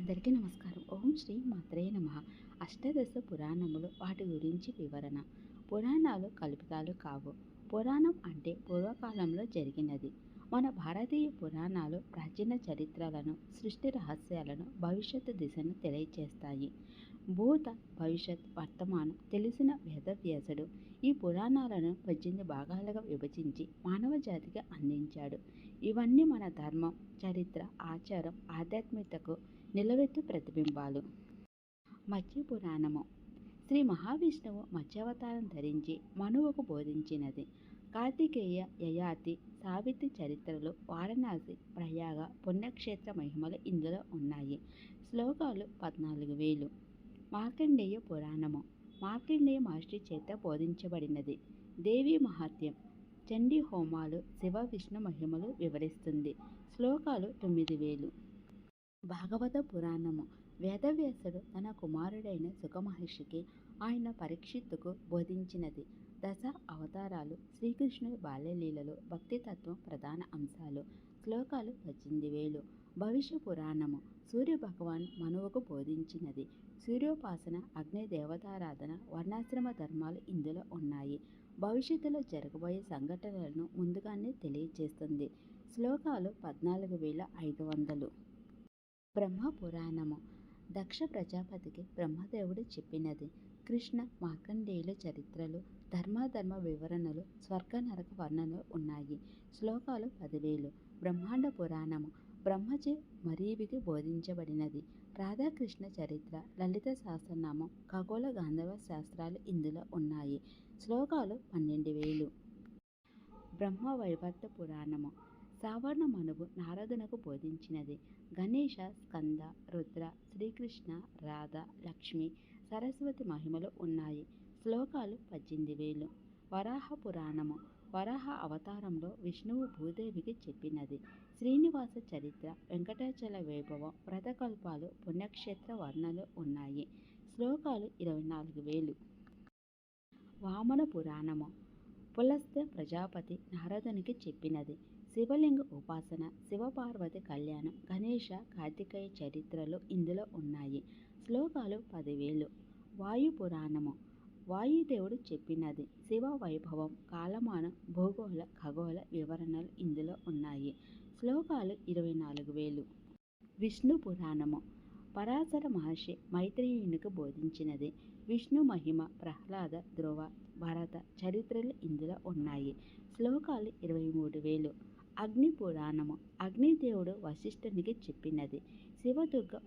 అందరికీ నమస్కారం. ఓం శ్రీ మాత్రే నమ. అష్టదశ పురాణములు వాటి గురించి వివరణ. పురాణాలు కల్పితాలు కావు. పురాణం అంటే పూర్వకాలంలో జరిగినది. మన భారతీయ పురాణాలు ప్రాచీన చరిత్రలను సృష్టి రహస్యాలను భవిష్యత్తు దిశను తెలియచేస్తాయి. భూత భవిష్యత్ వర్తమానం తెలిసిన వేదవ్యాసుడు ఈ పురాణాలను పద్దెనిమిది భాగాలుగా విభజించి మానవ జాతికి అందించాడు. ఇవన్నీ మన ధర్మం చరిత్ర ఆచారం ఆధ్యాత్మికతకు నిలవెత్తు ప్రతిబింబాలు. మత్స్య పురాణము. శ్రీ మహావిష్ణువు మత్స్యావతారం ధరించి మనువుకు బోధించినది. కార్తికేయ యయాతి సావిత్రి చరిత్రలు వారణాసి ప్రయాగ పుణ్యక్షేత్ర మహిమలు ఇందులో ఉన్నాయి. శ్లోకాలు పద్నాలుగు వేలు. మార్కండేయ పురాణము. మార్కండేయ మహర్షి చేత బోధించబడినది. దేవి మహాత్యం. చండీ హోమాలు శివ విష్ణు మహిమలు వివరిస్తుంది. శ్లోకాలు తొమ్మిది వేలు. భాగవత పురాణము. వేదవ్యాసుడు తన కుమారుడైన సుఖమహర్షికి ఆయన పరీక్షిత్తుకు బోధించినది. దశ అవతారాలు శ్రీకృష్ణుడి బాల్యలీలలో భక్తితత్వం ప్రధాన అంశాలు. శ్లోకాలు పద్దెనిమిది వేలు. భవిష్య పురాణము. సూర్య భగవాన్ మనువుకు బోధించినది. సూర్యోపాసన అగ్ని దేవతారాధన వర్ణాశ్రమ ధర్మాలు ఇందులో ఉన్నాయి. భవిష్యత్తులో జరగబోయే సంఘటనలను ముందుగానే తెలియజేస్తుంది. శ్లోకాలు పద్నాలుగు వేల ఐదు వందలు. బ్రహ్మ పురాణము. దక్ష ప్రజాపతికి బ్రహ్మదేవుడు చెప్పినది. కృష్ణ మార్కండేయుల చరిత్రలు ధర్మాధర్మ వివరణలు స్వర్గ నరక వర్ణనలు ఉన్నాయి. శ్లోకాలు పదివేలు. బ్రహ్మాండ పురాణము. బ్రహ్మచే మరీవికి బోధించబడినది. రాధాకృష్ణ చరిత్ర లలిత సహస్రనామం ఖగోళ గాంధర్వ శాస్త్రాలు ఇందులో ఉన్నాయి. శ్లోకాలు పన్నెండు వేలు. బ్రహ్మ వైవర్త పురాణము. సావర్ణ మనువు నారదునకు బోధించినది. గణేష స్కంద రుద్ర శ్రీకృష్ణ రాధ లక్ష్మి సరస్వతి మహిమలు ఉన్నాయి. శ్లోకాలు పద్దెనిమిది వేలు. వరాహ పురాణము. వరాహ అవతారంలో విష్ణువు భూదేవికి చెప్పినది. శ్రీనివాస చరిత్ర వెంకటాచల వైభవం వ్రతకల్పాలు పుణ్యక్షేత్ర వర్ణలు ఉన్నాయి. శ్లోకాలు ఇరవై నాలుగు వేలు. వామన పురాణము. పులస్త ప్రజాపతి నారదునికి చెప్పినది. శివలింగ ఉపాసన శివపార్వతి కళ్యాణం గణేష కార్తికేయ చరిత్రలు ఇందులో ఉన్నాయి. శ్లోకాలు పదివేలు. వాయు పురాణము. వాయుదేవుడు చెప్పినది శివ వైభవం కాలమానం భూగోళ ఖగోళ వివరణలు ఇందులో ఉన్నాయి. శ్లోకాలు ఇరవై నాలుగు వేలు. విష్ణు పురాణము. పరాశర మహర్షి మైత్రేయునికి బోధించినది విష్ణు మహిమ ప్రహ్లాద ధ్రువ భరత చరిత్రలు ఇందులో ఉన్నాయి. శ్లోకాలు ఇరవై మూడు వేలు. అగ్ని పురాణము అగ్నిదేవుడు వశిష్ఠునికి చెప్పినది. శివదుర్గ